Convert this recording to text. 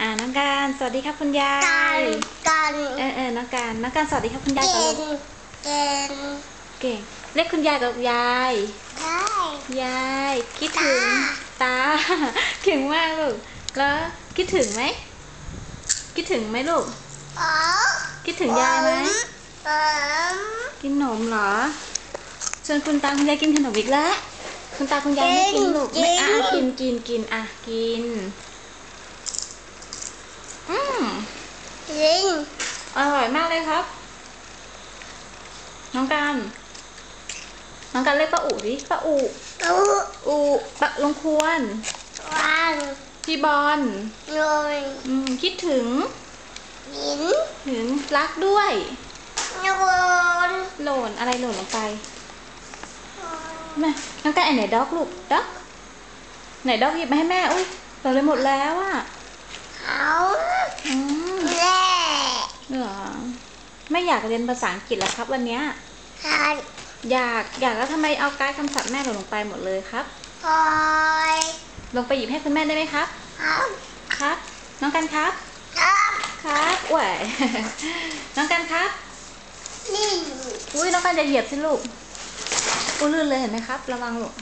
อ่าน้องการสวัสดีครับคุณยากันยกันเออเออน้องการน้องการสวัสดีครับคุณยายเกก่อนนลูกเกนเก่งเรียกคุณยายกับยายได้ยายคิดถึงตาเก่งมากลูกแล้วคิดถึงไหมคิดถึงไหมลูกอ๋อคิดถึงยายไหมผมกินขนมเหรอชวนคุณตาคุณยายกินขนมอีกแล้วคุณตาคุณยายไม่กินลูกไม่อะอะกินกินกินอะกินอืม ลิง อร่อยมากเลยครับ น้องการน้องการเรียกป้าอูดิป้าอูตู้อูปะลงควรวางพี่บอลโยนอืมคิดถึงหินถึงรักด้วยโยนหล่นอะไรหล่นลงไปแม่น้องการไอไหนด็อกลูกด็อกไหนด็อกหยิบมาให้แม่อุ้ยหล่นเลยหมดแล้วอะเขา อืม แม่ เหรอ ไม่อยากเรียนภาษาอังกฤษแล้วครับวันเนี้ยขาดอยากอยากแล้วทำไมเอาการดคำศัพท์แม่หล่นลงไปหมดเลยครับคอยลงไปหยิบให้คุณแม่ได้ไหมครับ ครับ ครับ น้องกันครับ ครับ ครับแหวน้องกันครับลิงอุ้ยน้องกันจะเหยียบสิลูกอุ้ยลื่นเลยเห็นไหมครับ ระวังลูก